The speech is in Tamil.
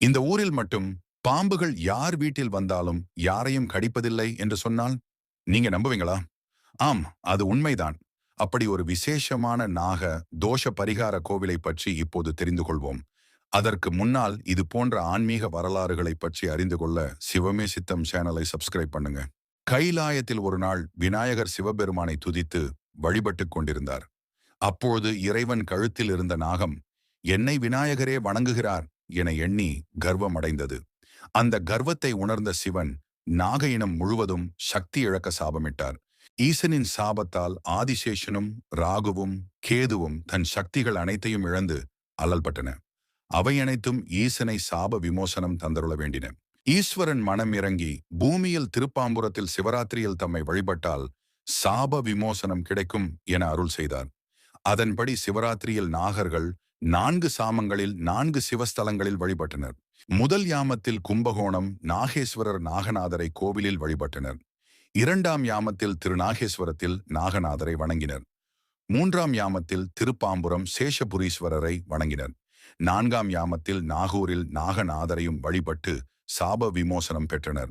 இந்த ஊரில் மட்டும் பாம்புகள் யார் வீட்டில் வந்தாலும் யாரையும் கடிப்பதில்லை என்று சொன்னால் நீங்க நம்புவீங்களா? ஆம் அது உண்மைதான். அப்படி ஒரு விசேஷமான நாக தோஷ பரிகார கோவிலை பற்றி இப்போது தெரிந்து கொள்வோம். அதற்கு முன்னால் இது போன்ற ஆன்மீக வரலாறுகளை பற்றி அறிந்து கொள்ள சிவமே சித்தம் சேனலை சப்ஸ்கிரைப் பண்ணுங்க. கைலாயத்தில் ஒரு நாள் விநாயகர் சிவபெருமானை துதித்து வழிபட்டுக் கொண்டிருந்தார். அப்போது இறைவன் கழுத்தில் இருந்த நாகம் என்னை விநாயகரே வணங்குகிறார் என எண்ணி கர்வமடைந்தது அந்த கர்வத்தை உணர்ந்த சிவன் நாக இனம் முழுவதும் சக்தி இழக்க சாபமிட்டார். ஈசனின் சாபத்தால் ஆதிசேஷனும் ராகுவும் கேதுவும் தன் சக்திகள் அனைத்தையும் இழந்து அலல்பட்டன. அவை அனைத்தும் ஈசனை சாப விமோசனம் தந்தருள வேண்டின. ஈஸ்வரன் மனம் இறங்கி பூமியில் திருப்பாம்புரத்தில் சிவராத்திரியில் தம்மை வழிபட்டால் சாப விமோசனம் கிடைக்கும் என அருள் செய்தார். அதன்படி சிவராத்திரியில் நாகர்கள் நான்கு சாமங்களில் நான்கு சிவஸ்தலங்களில் வழிபட்டனர். முதல் யாமத்தில் கும்பகோணம் நாகேஸ்வரர் நாகநாதரை கோவிலில் வழிபட்டனர். இரண்டாம் யாமத்தில் திருநாகேஸ்வரத்தில் நாகநாதரை வணங்கினர். மூன்றாம் யாமத்தில் திருப்பாம்புரம் சேஷபுரீஸ்வரரை வணங்கினர். நான்காம் யாமத்தில் நாகூரில் நாகநாதரையும் வழிபட்டு சாப விமோசனம் பெற்றனர்.